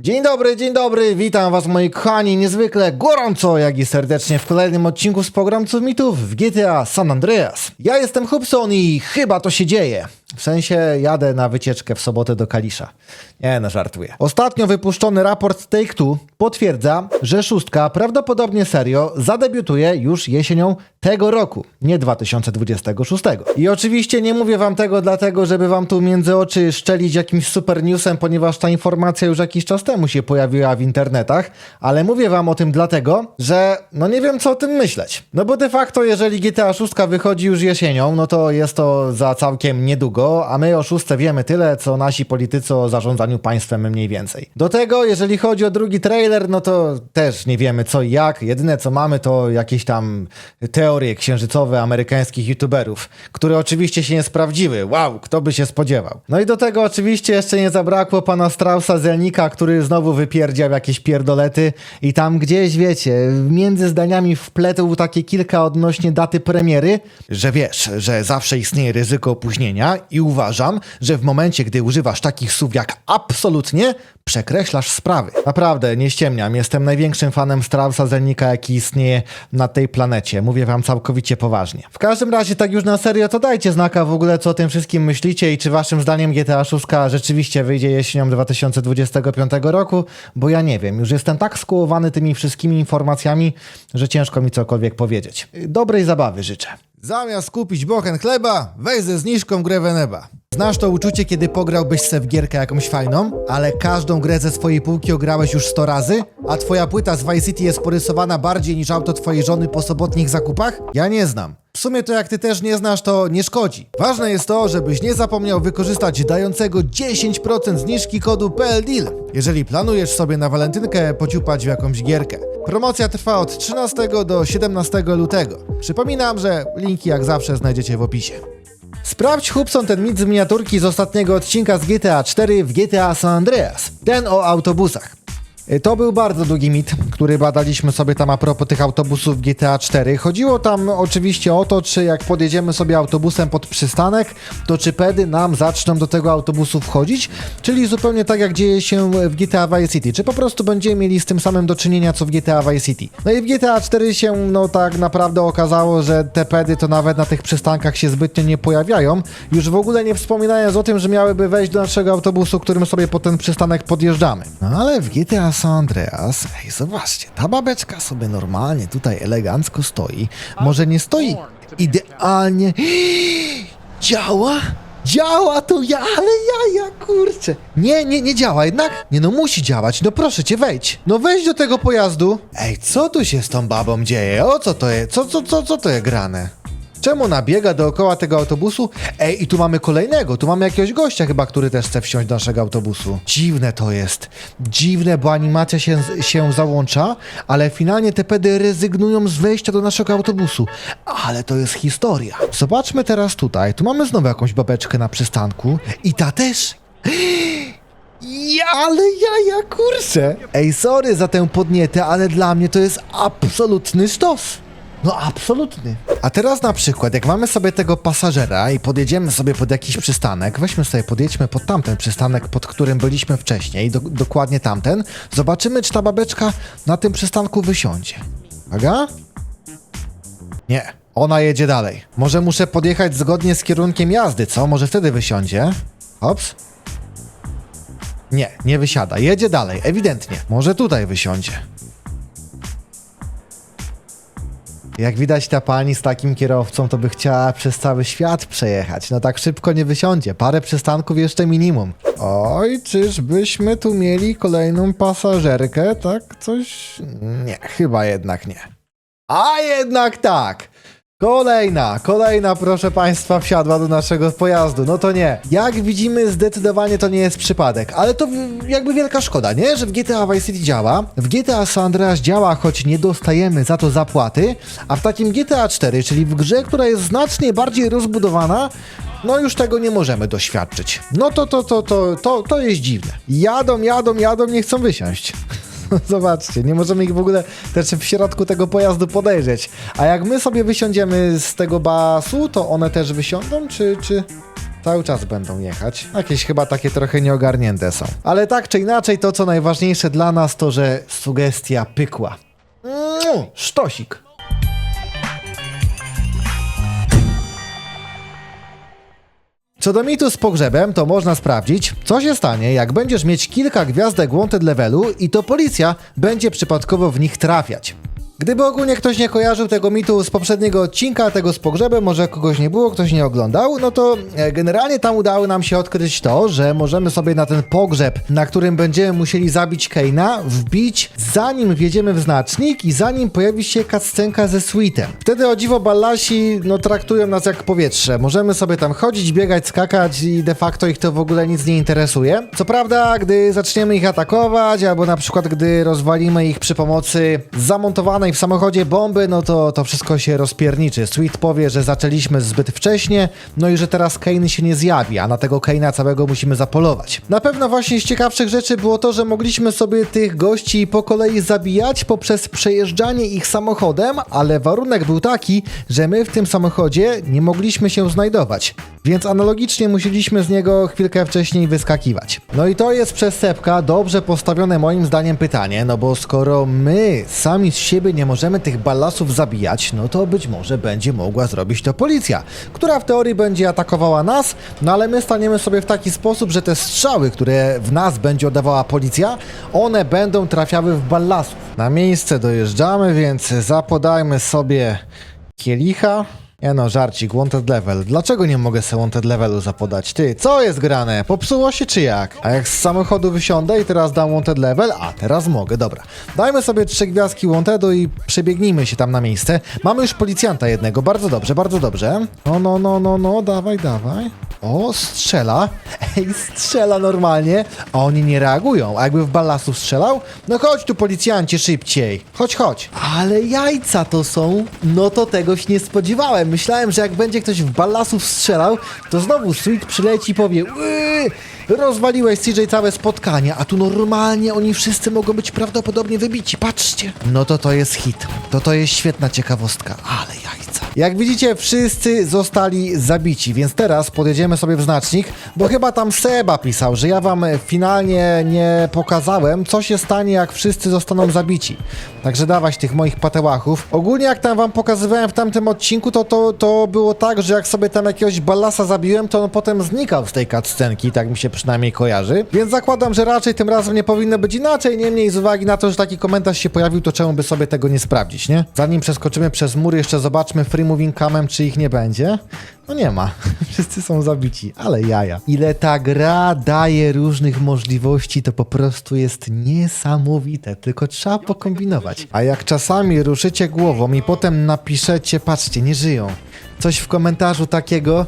Dzień dobry, dzień dobry, witam was moi kochani, niezwykle gorąco, jak i serdecznie w kolejnym odcinku z pogromców mitów w GTA San Andreas. Ja jestem Hubson i chyba to się dzieje. W sensie jadę na wycieczkę w sobotę do Kalisza. Nie, no żartuję. Ostatnio wypuszczony raport Take-Two potwierdza, że szóstka prawdopodobnie serio zadebiutuje już jesienią tego roku, nie 2026. I oczywiście nie mówię wam tego dlatego, żeby wam tu między oczy szczelić jakimś super newsem, ponieważ ta informacja już jakiś czas temu się pojawiła w internetach, ale mówię wam o tym dlatego, że no nie wiem co o tym myśleć. No bo de facto jeżeli GTA 6 wychodzi już jesienią, no to jest to za całkiem niedługo, a my o szóstce wiemy tyle, co nasi politycy o zarządzaniu państwem mniej więcej. Do tego, jeżeli chodzi o drugi trailer, no to też nie wiemy co i jak. Jedyne co mamy to jakieś tam teorie księżycowe amerykańskich youtuberów, które oczywiście się nie sprawdziły. Wow, kto by się spodziewał. No i do tego oczywiście jeszcze nie zabrakło pana Straussa Zelnika, który znowu wypierdział jakieś pierdolety i tam gdzieś, wiecie, między zdaniami wpletł takie kilka odnośnie daty premiery, że wiesz, że zawsze istnieje ryzyko opóźnienia i uważam, że w momencie, gdy używasz takich słów jak absolutnie, przekreślasz sprawy. Naprawdę, nie ściemniam, jestem największym fanem Straussa Zelnika, jaki istnieje na tej planecie. Mówię wam całkowicie poważnie. W każdym razie, tak już na serio, to dajcie znaka w ogóle, co o tym wszystkim myślicie i czy waszym zdaniem GTA 6 rzeczywiście wyjdzie jesienią 2025 roku, bo ja nie wiem, już jestem tak skołowany tymi wszystkimi informacjami, że ciężko mi cokolwiek powiedzieć. Dobrej zabawy życzę. Zamiast kupić bochen chleba, weź ze zniżką grę Weneba. Znasz to uczucie, kiedy pograłbyś se w gierkę jakąś fajną, ale każdą grę ze swojej półki ograłeś już 100 razy, a twoja płyta z Vice City jest porysowana bardziej niż auto twojej żony po sobotnich zakupach? Ja nie znam. W sumie to jak ty też nie znasz, to nie szkodzi. Ważne jest to, żebyś nie zapomniał wykorzystać dającego 10% zniżki kodu PLDEAL, jeżeli planujesz sobie na walentynkę pociupać w jakąś gierkę. Promocja trwa od 13 do 17 lutego. Przypominam, że linki jak zawsze znajdziecie w opisie. Sprawdź Hubson ten mit z miniaturki z ostatniego odcinka z GTA 4 w GTA San Andreas. Ten o autobusach. Y, To był bardzo długi mit, który badaliśmy sobie tam a propos tych autobusów GTA 4. Chodziło tam oczywiście o to, czy jak podjedziemy sobie autobusem pod przystanek, to czy pedy nam zaczną do tego autobusu wchodzić, czyli zupełnie tak jak dzieje się w GTA Vice City, czy po prostu będziemy mieli z tym samym do czynienia co w GTA Vice City. No i w GTA 4 się no tak naprawdę okazało, że te pedy to nawet na tych przystankach się zbytnio nie pojawiają, już w ogóle nie wspominając o tym, że miałyby wejść do naszego autobusu, którym sobie po ten przystanek podjeżdżamy. No ale w GTA San Andreas, ej zobaczcie, ta babeczka sobie normalnie tutaj elegancko stoi, może nie stoi idealnie, działa? Działa to ja, ale ja, ja kurczę. Nie, nie, nie działa jednak? Nie no, musi działać, no proszę cię, wejdź. No wejdź do tego pojazdu. Ej, co tu się z tą babą dzieje? O co to jest? Co, co, co, co to jest grane? Czemu ona biega dookoła tego autobusu? Ej, i tu mamy kolejnego, tu mamy jakiegoś gościa chyba, który też chce wsiąść do naszego autobusu. Dziwne to jest. Dziwne, bo animacja się, się załącza, ale finalnie te pedy rezygnują z wejścia do naszego autobusu. Ale to jest historia. Zobaczmy teraz tutaj. Tu mamy znowu jakąś babeczkę na przystanku. I ta też. Ja, ale ja, ja kurczę. Ej, sorry za tę podnietę, ale dla mnie to jest absolutny sztos. No absolutny. A teraz na przykład, jak mamy sobie tego pasażera i podjedziemy sobie pod jakiś przystanek, weźmy sobie, podjedźmy pod tamten przystanek, pod którym byliśmy wcześniej, do, dokładnie tamten, zobaczymy, czy ta babeczka na tym przystanku wysiądzie. Uwaga? Nie, ona jedzie dalej. Może muszę podjechać zgodnie z kierunkiem jazdy, co? Może wtedy wysiądzie? Hops. Nie, nie wysiada. Jedzie dalej, ewidentnie. Może tutaj wysiądzie. Jak widać, ta pani z takim kierowcą to by chciała przez cały świat przejechać. No tak szybko nie wysiądzie. Parę przystanków jeszcze minimum. Oj, czyżbyśmy tu mieli kolejną pasażerkę? Tak coś? Nie, chyba jednak nie. A jednak tak! Kolejna, kolejna, proszę Państwa, wsiadła do naszego pojazdu. No to nie. Jak widzimy, zdecydowanie to nie jest przypadek, ale to jakby wielka szkoda, nie? Że w GTA Vice City działa, w GTA San Andreas działa, choć nie dostajemy za to zapłaty, a w takim GTA 4, czyli w grze, która jest znacznie bardziej rozbudowana, no już tego nie możemy doświadczyć. No to, to, to, to, to, to jest dziwne. Jadą, jadą, jadą, nie chcą wysiąść. Zobaczcie, nie możemy ich w ogóle też w środku tego pojazdu podejrzeć. A jak my sobie wysiądziemy z tego basu, to one też wysiądą, czy, czy... Cały czas będą jechać. Jakieś chyba takie trochę nieogarnięte są. Ale tak czy inaczej, to co najważniejsze dla nas, to że sugestia pykła. Mm, sztosik. Co do mitu z pogrzebem, to można sprawdzić, co się stanie, jak będziesz mieć kilka gwiazdek wanted levelu i to policja będzie przypadkowo w nich trafiać. Gdyby ogólnie ktoś nie kojarzył tego mitu z poprzedniego odcinka, tego z pogrzebem, może kogoś nie było, ktoś nie oglądał, no to e, generalnie tam udało nam się odkryć to, że możemy sobie na ten pogrzeb, na którym będziemy musieli zabić Keina, wbić zanim wjedziemy w znacznik i zanim pojawi się cutscenka ze suitem. Wtedy o dziwo ballasi, no traktują nas jak powietrze. Możemy sobie tam chodzić, biegać, skakać i de facto ich to w ogóle nic nie interesuje. Co prawda, gdy zaczniemy ich atakować, albo na przykład gdy rozwalimy ich przy pomocy zamontowanej w samochodzie bomby, no to to wszystko się rozpierniczy. Sweet powie, że zaczęliśmy zbyt wcześnie, no i że teraz Kane się nie zjawi, a na tego Kane'a całego musimy zapolować. Na pewno właśnie z ciekawszych rzeczy było to, że mogliśmy sobie tych gości po kolei zabijać poprzez przejeżdżanie ich samochodem, ale warunek był taki, że my w tym samochodzie nie mogliśmy się znajdować. Więc analogicznie musieliśmy z niego chwilkę wcześniej wyskakiwać. No i to jest przez Sepka dobrze postawione moim zdaniem pytanie, no bo skoro my sami z siebie nie możemy tych ballasów zabijać, no to być może będzie mogła zrobić to policja, która w teorii będzie atakowała nas, no ale my staniemy sobie w taki sposób, że te strzały, które w nas będzie oddawała policja, one będą trafiały w ballasów. Na miejsce dojeżdżamy, więc zapodajmy sobie kielicha. Nie no, żarcik, wanted level. Dlaczego nie mogę sobie wanted levelu zapodać? Ty, co jest grane? Popsuło się czy jak? A jak z samochodu wysiądę i teraz dam wanted level? A, teraz mogę, dobra. Dajmy sobie trzy gwiazdki wantedu i przebiegnijmy się tam na miejsce. Mamy już policjanta jednego, bardzo dobrze, bardzo dobrze. No, no, no, no, no, dawaj, dawaj. O, strzela. Ej, strzela normalnie, a oni nie reagują. A jakby w ballasu strzelał? No chodź tu policjancie szybciej. Chodź, chodź. Ale jajca to są. No to tego się nie spodziewałem. Myślałem, że jak będzie ktoś w ballasów strzelał, to znowu Sweet przyleci i powie "Yy, rozwaliłeś CJ całe spotkanie, a tu normalnie oni wszyscy mogą być prawdopodobnie wybici. Patrzcie. No to to jest hit. To to jest świetna ciekawostka. Ale jajca. Jak widzicie, wszyscy zostali zabici, więc teraz podjedziemy sobie w znacznik, bo chyba tam Seba pisał, że ja wam finalnie nie pokazałem, co się stanie, jak wszyscy zostaną zabici. Także dawać tych moich patełachów. Ogólnie jak tam wam pokazywałem w tamtym odcinku, to, to, to było tak, że jak sobie tam jakiegoś ballasa zabiłem, to on potem znikał z tej cutscenki, tak mi się przynajmniej kojarzy. Więc zakładam, że raczej tym razem nie powinno być inaczej, niemniej z uwagi na to, że taki komentarz się pojawił, to czemu by sobie tego nie sprawdzić, nie? Zanim przeskoczymy przez mur, jeszcze zobaczmy free moving camem, czy ich nie będzie. No nie ma. Wszyscy są zabici, ale jaja. Ile ta gra daje różnych możliwości, to po prostu jest niesamowite. Tylko trzeba pokombinować. A jak czasami ruszycie głową i potem napiszecie, patrzcie, nie żyją. Coś w komentarzu takiego,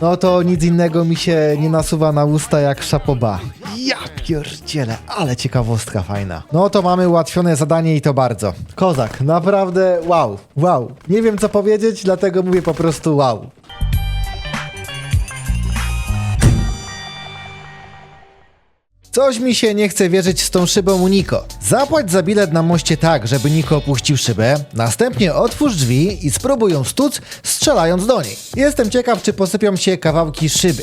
no to nic innego mi się nie nasuwa na usta jak szapoba. Ja pierdzielę, ale ciekawostka fajna. No to mamy ułatwione zadanie i to bardzo. Kozak, naprawdę wow, wow. Nie wiem co powiedzieć, dlatego mówię po prostu wow. Coś mi się nie chce wierzyć z tą szybą u Niko. Zapłać za bilet na moście tak, żeby Niko opuścił szybę, następnie otwórz drzwi i spróbuj ją stuc, strzelając do niej. Jestem ciekaw, czy posypią się kawałki szyby.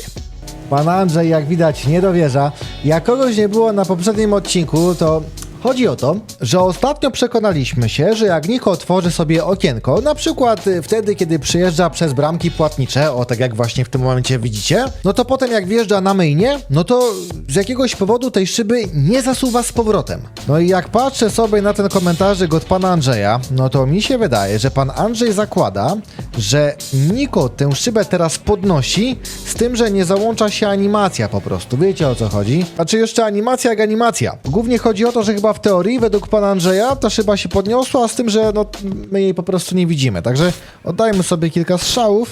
Pan Andrzej, jak widać, nie dowierza. Jak kogoś nie było na poprzednim odcinku, to Chodzi o to, że ostatnio przekonaliśmy się, że jak Niko otworzy sobie okienko, na przykład y, wtedy, kiedy przyjeżdża przez bramki płatnicze, o tak jak właśnie w tym momencie widzicie, no to potem jak wjeżdża na myjnie, no to z jakiegoś powodu tej szyby nie zasuwa z powrotem. No i jak patrzę sobie na ten komentarzyk od pana Andrzeja, no to mi się wydaje, że pan Andrzej zakłada, że Niko tę szybę teraz podnosi, z tym, że nie załącza się animacja po prostu. Wiecie o co chodzi? Znaczy jeszcze animacja jak animacja. Głównie chodzi o to, że chyba w teorii, według pana Andrzeja, ta szyba się podniosła, z tym, że no, my jej po prostu nie widzimy. Także oddajmy sobie kilka strzałów.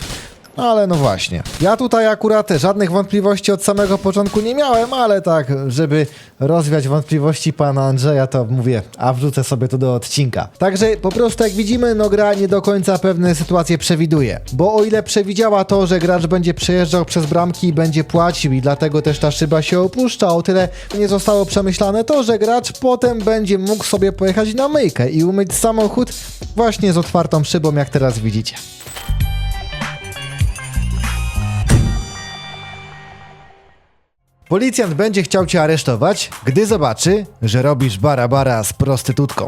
Ale no właśnie. Ja tutaj akurat żadnych wątpliwości od samego początku nie miałem, ale tak, żeby rozwiać wątpliwości pana Andrzeja, to mówię, a wrzucę sobie to do odcinka. Także po prostu jak widzimy, no gra nie do końca pewne sytuacje przewiduje. Bo o ile przewidziała to, że gracz będzie przejeżdżał przez bramki i będzie płacił i dlatego też ta szyba się opuszcza, o tyle nie zostało przemyślane to, że gracz potem będzie mógł sobie pojechać na myjkę i umyć samochód właśnie z otwartą szybą, jak teraz widzicie. Policjant będzie chciał cię aresztować, gdy zobaczy, że robisz bara-bara z prostytutką.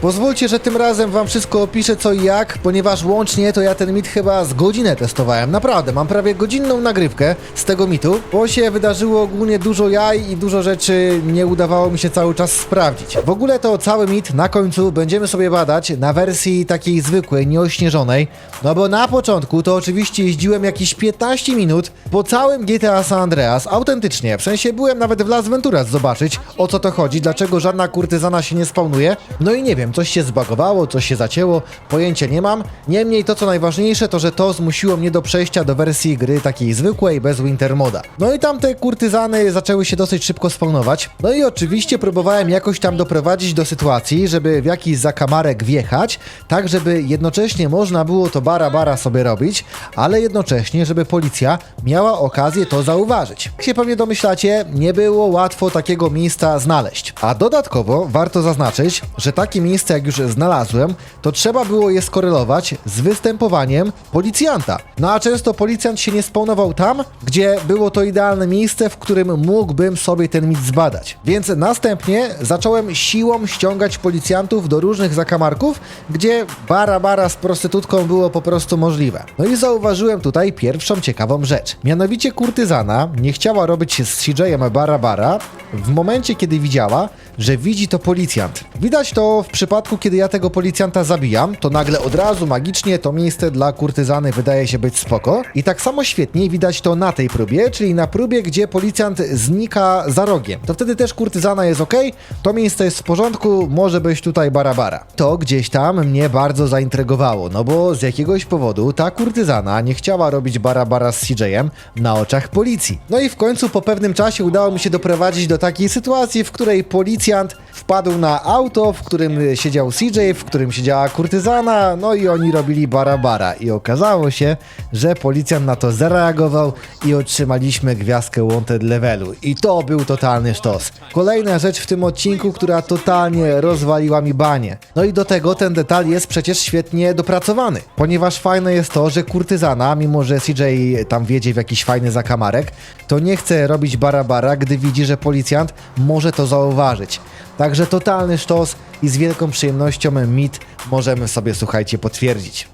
Pozwólcie, że tym razem wam wszystko opiszę co i jak, ponieważ łącznie to ja ten mit chyba z godzinę testowałem. Naprawdę, mam prawie godzinną nagrywkę z tego mitu, bo się wydarzyło ogólnie dużo jaj i dużo rzeczy nie udawało mi się cały czas sprawdzić. W ogóle to cały mit na końcu będziemy sobie badać na wersji takiej zwykłej, nieośnieżonej, no bo na początku to oczywiście jeździłem jakieś 15 minut po całym GTA San Andreas, autentycznie, w sensie byłem nawet w Las Venturas zobaczyć o co to chodzi, dlaczego żadna kurtyzana się nie spawnuje, no i nie wiem, coś się zbagowało, coś się zacięło, pojęcia nie mam. Niemniej to co najważniejsze to, że to zmusiło mnie do przejścia do wersji gry takiej zwykłej, bez Winter Moda. No i tam te kurtyzany zaczęły się dosyć szybko spawnować. No i oczywiście próbowałem jakoś tam doprowadzić do sytuacji, żeby w jakiś zakamarek wjechać, tak żeby jednocześnie można było to bara bara sobie robić, ale jednocześnie, żeby policja miała okazję to zauważyć. Jak się pewnie domyślacie, nie było łatwo takiego miejsca znaleźć. A dodatkowo warto zaznaczyć, że takie miejsce jak już znalazłem, to trzeba było je skorelować z występowaniem policjanta. No a często policjant się nie spawnował tam, gdzie było to idealne miejsce, w którym mógłbym sobie ten mit zbadać. Więc następnie zacząłem siłą ściągać policjantów do różnych zakamarków, gdzie bara bara z prostytutką było po prostu możliwe. No i zauważyłem tutaj pierwszą ciekawą rzecz. Mianowicie kurtyzana nie chciała robić z CJ-em bara bara w momencie, kiedy widziała, że widzi to policjant. Widać to w przypadku, kiedy ja tego policjanta zabijam, to nagle od razu magicznie to miejsce dla kurtyzany wydaje się być spoko. I tak samo świetnie widać to na tej próbie, czyli na próbie, gdzie policjant znika za rogiem. To wtedy też kurtyzana jest ok, to miejsce jest w porządku, może być tutaj barabara. To gdzieś tam mnie bardzo zaintrygowało, no bo z jakiegoś powodu ta kurtyzana nie chciała robić barabara z CJ-em na oczach policji. No i w końcu po pewnym czasie udało mi się doprowadzić do takiej sytuacji, w której policjant wpadł na auto, w którym siedział CJ, w którym siedziała kurtyzana, no i oni robili barabara. I okazało się, że policjant na to zareagował i otrzymaliśmy gwiazdkę Wanted Levelu. I to był totalny sztos. Kolejna rzecz w tym odcinku, która totalnie rozwaliła mi banie. No i do tego ten detal jest przecież świetnie dopracowany, ponieważ fajne jest to, że kurtyzana, mimo że CJ tam wiedzie w jakiś fajny zakamarek, to nie chce robić barabara, gdy widzi, że policjant może to zauważyć. Także totalny sztos i z wielką przyjemnością mit możemy sobie, słuchajcie, potwierdzić.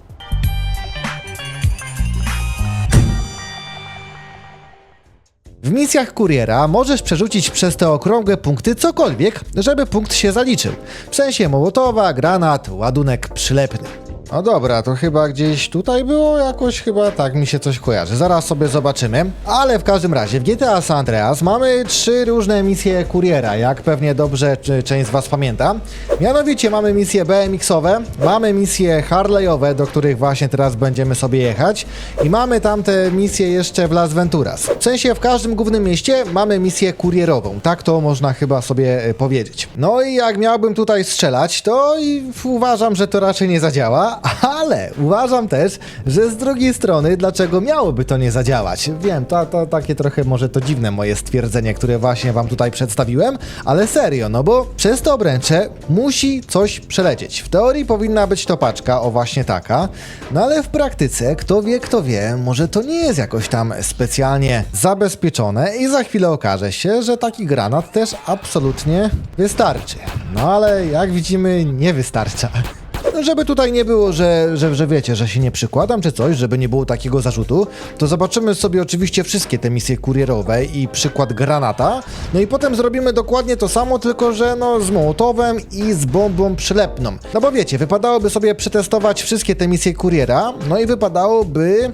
W misjach kuriera możesz przerzucić przez te okrągłe punkty cokolwiek, żeby punkt się zaliczył. W sensie mołotowa, granat, ładunek przylepny. No dobra, to chyba gdzieś tutaj było jakoś, chyba tak mi się coś kojarzy. Zaraz sobie zobaczymy. Ale w każdym razie w GTA San Andreas mamy trzy różne misje kuriera, jak pewnie dobrze część z Was pamięta. Mianowicie mamy misje BMX-owe, mamy misje Harley'owe, do których właśnie teraz będziemy sobie jechać i mamy tamte misje jeszcze w Las Venturas. W sensie w każdym głównym mieście mamy misję kurierową, tak to można chyba sobie e, powiedzieć. No i jak miałbym tutaj strzelać, to i uważam, że to raczej nie zadziała, ale uważam też, że z drugiej strony, dlaczego miałoby to nie zadziałać? Wiem, to, to takie trochę może to dziwne moje stwierdzenie, które właśnie wam tutaj przedstawiłem, ale serio, no bo przez to obręcze musi coś przelecieć. W teorii powinna być to paczka, o właśnie taka, no ale w praktyce, kto wie, kto wie, może to nie jest jakoś tam specjalnie zabezpieczone i za chwilę okaże się, że taki granat też absolutnie wystarczy. No ale jak widzimy, nie wystarcza. Żeby tutaj nie było, że, że, że wiecie, że się nie przykładam czy coś, żeby nie było takiego zarzutu, to zobaczymy sobie oczywiście wszystkie te misje kurierowe i przykład granata. No i potem zrobimy dokładnie to samo, tylko że no z mołotowem i z bombą przylepną. No bo wiecie, wypadałoby sobie przetestować wszystkie te misje kuriera, no i wypadałoby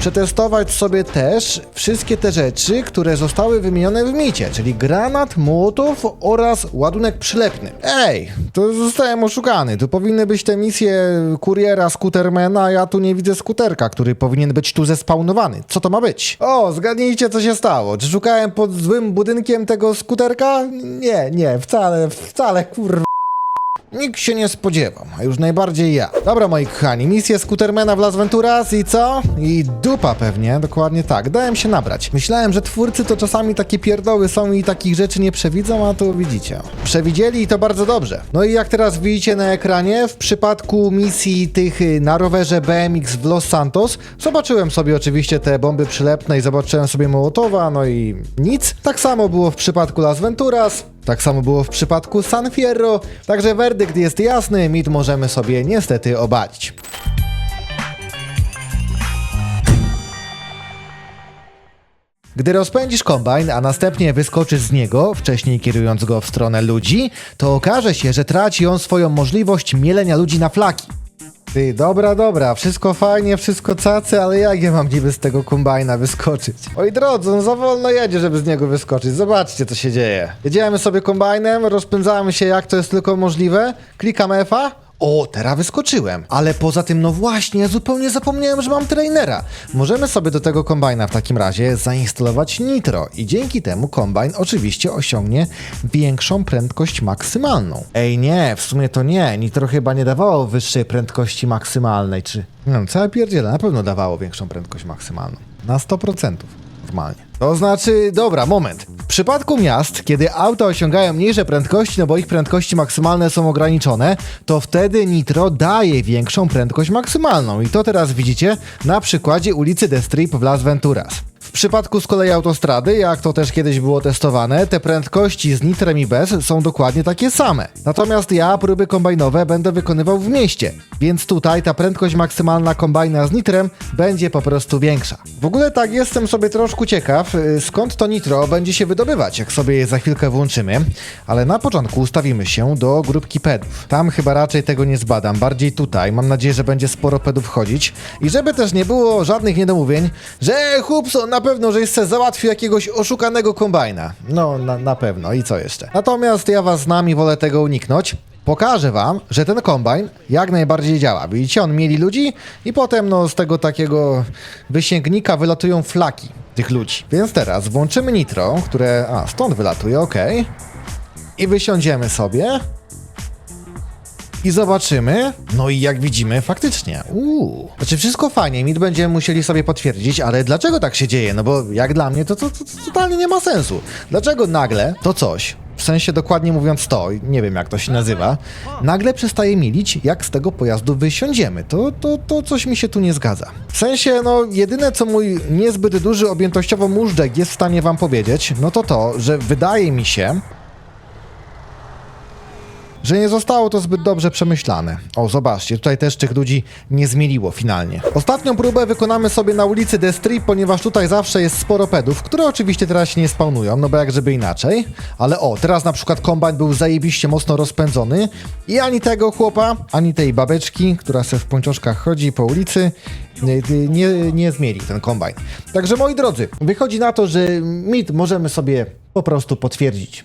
przetestować sobie też wszystkie te rzeczy, które zostały wymienione w micie, czyli granat, mołotow oraz ładunek przylepny. Ej, to zostałem oszukany. Tu powinny być te misje kuriera, skutermana, a ja tu nie widzę skuterka, który powinien być tu zespawnowany. Co to ma być? O, zgadnijcie co się stało. Czy szukałem pod złym budynkiem tego skuterka? Nie, nie, wcale, wcale, kurwa. Nikt się nie spodziewał, a już najbardziej ja. Dobra, moi kochani, misję Scootermana w Las Venturas i co? I dupa pewnie, dokładnie tak. Dałem się nabrać. Myślałem, że twórcy to czasami takie pierdoły są i takich rzeczy nie przewidzą, a tu widzicie. Przewidzieli i to bardzo dobrze. No i jak teraz widzicie na ekranie, w przypadku misji tych y, na rowerze BMX w Los Santos, zobaczyłem sobie oczywiście te bomby przylepne i zobaczyłem sobie Mołotowa, no i nic. Tak samo było w przypadku Las Venturas. Tak samo było w przypadku San Fierro, także werdykt jest jasny, mit możemy sobie niestety obalić. Gdy rozpędzisz kombajn, a następnie wyskoczysz z niego, wcześniej kierując go w stronę ludzi, to okaże się, że traci on swoją możliwość mielenia ludzi na flaki. Ty, dobra, dobra, wszystko fajnie, wszystko cacy, ale jak ja mam niby z tego kombajna wyskoczyć? Oj drodzy, on za wolno jedzie, żeby z niego wyskoczyć. Zobaczcie, co się dzieje. Jedziemy sobie kombajnem, rozpędzamy się jak to jest tylko możliwe, klikam F-a, o, teraz wyskoczyłem. Ale poza tym, no właśnie, zupełnie zapomniałem, że mam trainera. Możemy sobie do tego kombajna w takim razie zainstalować nitro i dzięki temu kombajn oczywiście osiągnie większą prędkość maksymalną. Ej, nie, w sumie to nie. Nitro chyba nie dawało wyższej prędkości maksymalnej, czy... Nie wiem, całe pierdziele, na pewno dawało większą prędkość maksymalną. Na 100% To znaczy, dobra, moment. W przypadku miast, kiedy auta osiągają mniejsze prędkości, no bo ich prędkości maksymalne są ograniczone, to wtedy nitro daje większą prędkość maksymalną. I to teraz widzicie na przykładzie ulicy The Strip w Las Venturas. W przypadku z kolei autostrady, jak to też kiedyś było testowane, te prędkości z nitrem i bez są dokładnie takie same. Natomiast ja próby kombajnowe będę wykonywał w mieście, więc tutaj ta prędkość maksymalna kombajna z nitrem będzie po prostu większa. W ogóle tak jestem sobie troszkę ciekaw, y, skąd to nitro będzie się wydobywać, jak sobie je za chwilkę włączymy, ale na początku ustawimy się do grupki pedów. Tam chyba raczej tego nie zbadam, bardziej tutaj. Mam nadzieję, że będzie sporo pedów wchodzić i żeby też nie było żadnych niedomówień, że Hubson na pewno, że jeszcze załatwił jakiegoś oszukanego kombajna. No, na, na pewno. I co jeszcze? Natomiast ja was z nami wolę tego uniknąć. Pokażę wam, że ten kombajn jak najbardziej działa. Widzicie, on mieli ludzi i potem no, z tego takiego wysięgnika wylatują flaki tych ludzi. Więc teraz włączymy nitro, które... A, stąd wylatuje, ok. I wysiądziemy sobie. I zobaczymy. No i jak widzimy, faktycznie. Uuu. Znaczy, wszystko fajnie, mit będziemy musieli sobie potwierdzić, ale dlaczego tak się dzieje? No bo jak dla mnie to, to, to, to totalnie nie ma sensu. Dlaczego nagle to coś, w sensie dokładnie mówiąc to, nie wiem jak to się nazywa, nagle przestaje milić, jak z tego pojazdu wysiądziemy. To, to, to coś mi się tu nie zgadza. W sensie, no, jedyne co mój niezbyt duży objętościowo móżdżek jest w stanie wam powiedzieć, no to to, że wydaje mi się, że nie zostało to zbyt dobrze przemyślane. O, zobaczcie, tutaj też tych ludzi nie zmieliło finalnie. Ostatnią próbę wykonamy sobie na ulicy The Strip, ponieważ tutaj zawsze jest sporo pedów, które oczywiście teraz się nie spawnują, no bo jak żeby inaczej. Ale o, teraz na przykład kombajn był zajebiście mocno rozpędzony i ani tego chłopa, ani tej babeczki, która se w pończoszkach chodzi po ulicy, nie, nie, nie zmieli ten kombajn. Także moi drodzy, wychodzi na to, że mit możemy sobie po prostu potwierdzić.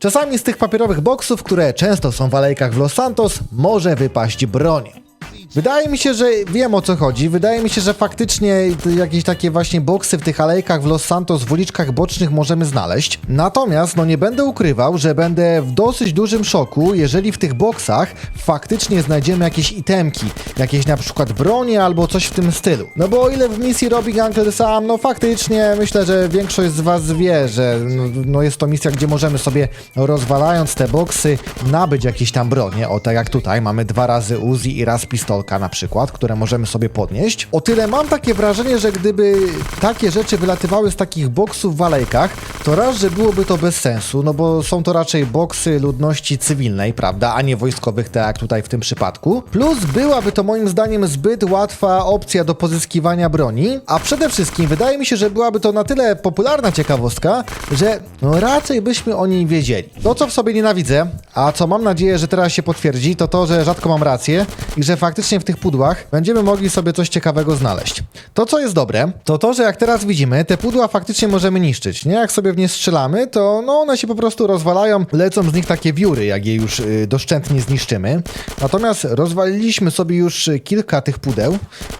Czasami z tych papierowych boksów, które często są w alejkach w Los Santos, może wypaść broń. Wydaje mi się, że wiem o co chodzi. Wydaje mi się, że faktycznie jakieś takie właśnie boksy w tych alejkach w Los Santos, w uliczkach bocznych możemy znaleźć. Natomiast, no nie będę ukrywał, że będę w dosyć dużym szoku, jeżeli w tych boksach faktycznie znajdziemy jakieś itemki, jakieś na przykład bronie albo coś w tym stylu. No bo o ile w misji Robbing Uncle Sam, no faktycznie myślę, że większość z was wie, że no, no jest to misja, gdzie możemy sobie rozwalając te boksy nabyć jakieś tam bronie. O tak jak tutaj mamy dwa razy Uzi i raz pistolka na przykład, które możemy sobie podnieść. O tyle mam takie wrażenie, że gdyby takie rzeczy wylatywały z takich boksów w alejkach, to raz, że byłoby to bez sensu, no bo są to raczej boksy ludności cywilnej, prawda, a nie wojskowych, tak jak tutaj w tym przypadku. Plus byłaby to moim zdaniem zbyt łatwa opcja do pozyskiwania broni, a przede wszystkim wydaje mi się, że byłaby to na tyle popularna ciekawostka, że no raczej byśmy o niej wiedzieli. To, co w sobie nienawidzę, a co mam nadzieję, że teraz się potwierdzi, to to, że rzadko mam rację i że faktycznie w tych pudłach będziemy mogli sobie coś ciekawego znaleźć. To, co jest dobre, to to, że jak teraz widzimy, te pudła faktycznie możemy niszczyć, nie? Jak sobie w nie strzelamy, to no one się po prostu rozwalają, lecą z nich takie wióry, jak je już y, doszczętnie zniszczymy. Natomiast rozwaliliśmy sobie już y, kilka tych pudeł,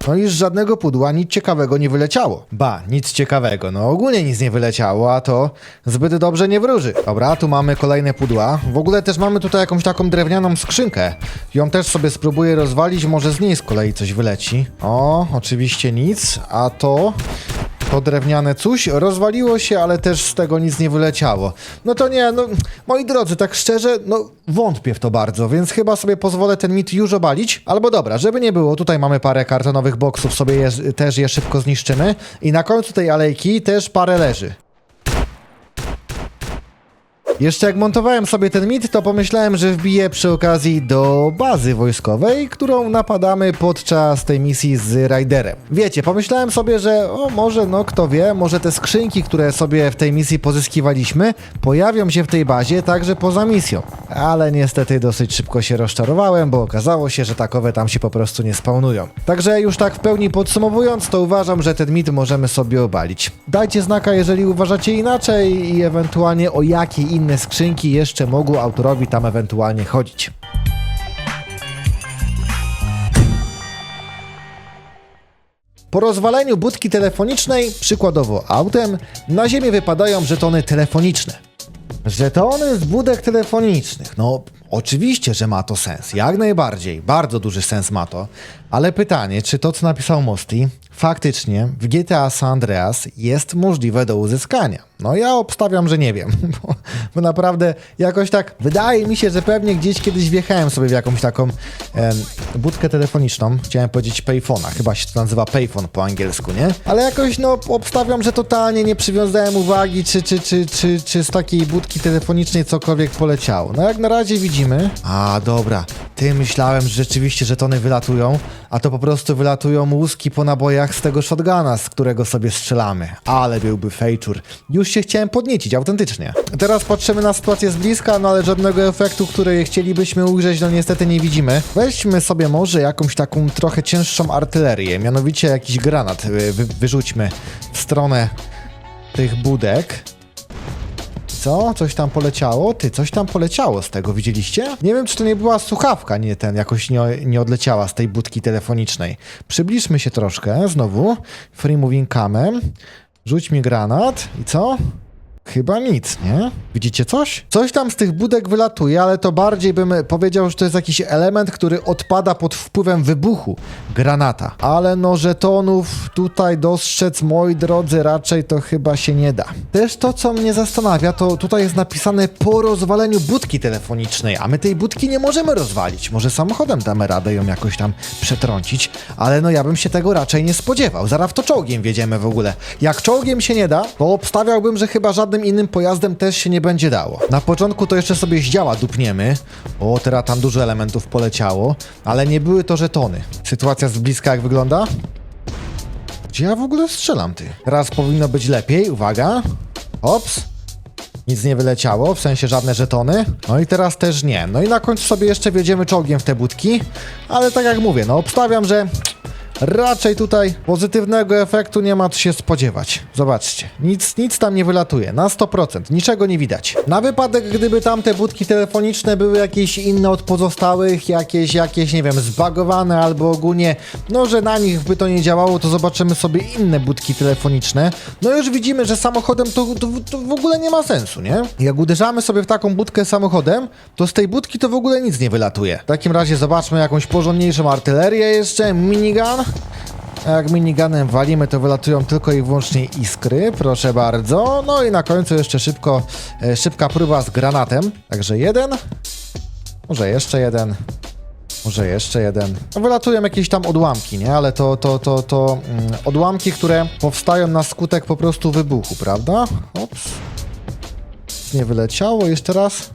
no i z żadnego pudła nic ciekawego nie wyleciało. Ba, nic ciekawego, no ogólnie nic nie wyleciało, a to zbyt dobrze nie wróży. Dobra, tu mamy kolejne pudła. W ogóle też mamy tutaj jakąś taką drewnianą skrzynkę. Ją też sobie spróbuję rozwalić, może z niej z kolei coś wyleci. O, oczywiście nic, a to... To drewniane coś rozwaliło się, ale też z tego nic nie wyleciało. No to nie, no moi drodzy, tak szczerze, no wątpię w to bardzo, więc chyba sobie pozwolę ten mit już obalić. Albo dobra, żeby nie było, tutaj mamy parę kartonowych boksów, sobie je, też je szybko zniszczymy. I na końcu tej alejki też parę leży. Jeszcze jak montowałem sobie ten mit, to pomyślałem, że wbiję przy okazji do bazy wojskowej, którą napadamy podczas tej misji z Raiderem. Wiecie, pomyślałem sobie, że o może, no kto wie, może te skrzynki, które sobie w tej misji pozyskiwaliśmy, pojawią się w tej bazie także poza misją. Ale niestety dosyć szybko się rozczarowałem, bo okazało się, że takowe tam się po prostu nie spawnują. Także już tak w pełni podsumowując, to uważam, że ten mit możemy sobie obalić. Dajcie znaka, jeżeli uważacie inaczej i ewentualnie o jakie inne skrzynki jeszcze mogło autorowi tam ewentualnie chodzić. Po rozwaleniu budki telefonicznej, przykładowo autem, na ziemię wypadają żetony telefoniczne. Żetony z budek telefonicznych. No, oczywiście, że ma to sens. Jak najbardziej. Bardzo duży sens ma to. Ale pytanie, czy to, co napisał Mosti, faktycznie w GTA San Andreas jest możliwe do uzyskania? No, ja obstawiam, że nie wiem. Bo, bo naprawdę jakoś tak wydaje mi się, że pewnie gdzieś kiedyś wjechałem sobie w jakąś taką em, budkę telefoniczną. Chciałem powiedzieć payphona. Chyba się to nazywa payphone po angielsku, nie? Ale jakoś, no, obstawiam, że totalnie nie przywiązałem uwagi, czy, czy, czy, czy, czy z takiej budki telefonicznej cokolwiek poleciało. No, jak na razie widzimy. A, dobra. Ty myślałem że rzeczywiście, że tony wylatują, a to po prostu wylatują łuski po nabojach z tego shotguna, z którego sobie strzelamy. Ale byłby fejczur. Już się chciałem podniecić, autentycznie. Teraz patrzymy na sytuację z bliska, no ale żadnego efektu, który chcielibyśmy ujrzeć, no niestety nie widzimy. Weźmy sobie może jakąś taką trochę cięższą artylerię, mianowicie jakiś granat wy, wyrzućmy w stronę tych budek. Co? Coś tam poleciało? Ty, coś tam poleciało z tego, widzieliście? Nie wiem, czy to nie była słuchawka, nie ten, jakoś nie, nie odleciała z tej budki telefonicznej. Przybliżmy się troszkę, znowu. Free moving camem. Rzuć mi granat. I co? Chyba nic, nie? Widzicie coś? Coś tam z tych budek wylatuje, ale to bardziej bym powiedział, że to jest jakiś element, który odpada pod wpływem wybuchu granata. Ale no żetonów tutaj dostrzec, moi drodzy, raczej to chyba się nie da. Też to, co mnie zastanawia, to tutaj jest napisane po rozwaleniu budki telefonicznej, a my tej budki nie możemy rozwalić. Może samochodem damy radę ją jakoś tam przetrącić, ale no ja bym się tego raczej nie spodziewał. Zaraz to czołgiem wiedziemy w ogóle. Jak czołgiem się nie da, to obstawiałbym, że chyba żadnym innym pojazdem też się nie będzie dało. Na początku to jeszcze sobie z działa dupniemy. O, teraz tam dużo elementów poleciało, ale nie były to żetony. Sytuacja z bliska jak wygląda? Gdzie ja w ogóle strzelam, ty? Teraz powinno być lepiej, uwaga. Ops. Nic nie wyleciało, w sensie żadne żetony. No i teraz też nie. No i na końcu sobie jeszcze wjedziemy czołgiem w te budki. Ale tak jak mówię, no obstawiam, że raczej tutaj pozytywnego efektu nie ma co się spodziewać. Zobaczcie, nic, nic tam nie wylatuje, na 100%, niczego nie widać. Na wypadek, gdyby tamte budki telefoniczne były jakieś inne od pozostałych, jakieś, jakieś, nie wiem, zbagowane albo ogólnie, no, że na nich by to nie działało, to zobaczymy sobie inne budki telefoniczne. No już widzimy, że samochodem to, to, to w ogóle nie ma sensu, nie? Jak uderzamy sobie w taką budkę samochodem, to z tej budki to w ogóle nic nie wylatuje. W takim razie zobaczmy jakąś porządniejszą artylerię jeszcze, minigun. A jak miniganem walimy, to wylatują tylko i wyłącznie iskry, proszę bardzo. No i na końcu jeszcze szybko, e, szybka próba z granatem. Także jeden, może jeszcze jeden, może jeszcze jeden. No wylatują jakieś tam odłamki, nie? Ale to, to, to, to mm, odłamki, które powstają na skutek po prostu wybuchu, prawda? Ops. Nie wyleciało, jeszcze raz.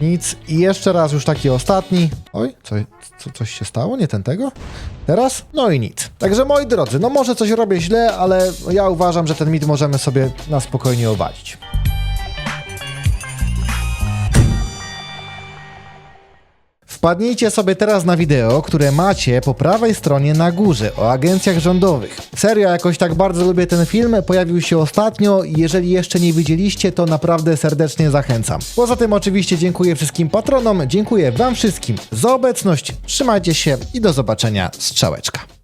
Nic. I jeszcze raz już taki ostatni. Oj, co, co, coś się stało? Nie ten tego? Teraz? No i nic. Także moi drodzy, no może coś robię źle, ale ja uważam, że ten mit możemy sobie na spokojnie obalić. Wpadnijcie sobie teraz na wideo, które macie po prawej stronie na górze o agencjach rządowych. Serio, jakoś tak bardzo lubię ten film, pojawił się ostatnio i jeżeli jeszcze nie widzieliście, to naprawdę serdecznie zachęcam. Poza tym oczywiście dziękuję wszystkim patronom, dziękuję wam wszystkim za obecność, trzymajcie się i do zobaczenia, strzałeczka.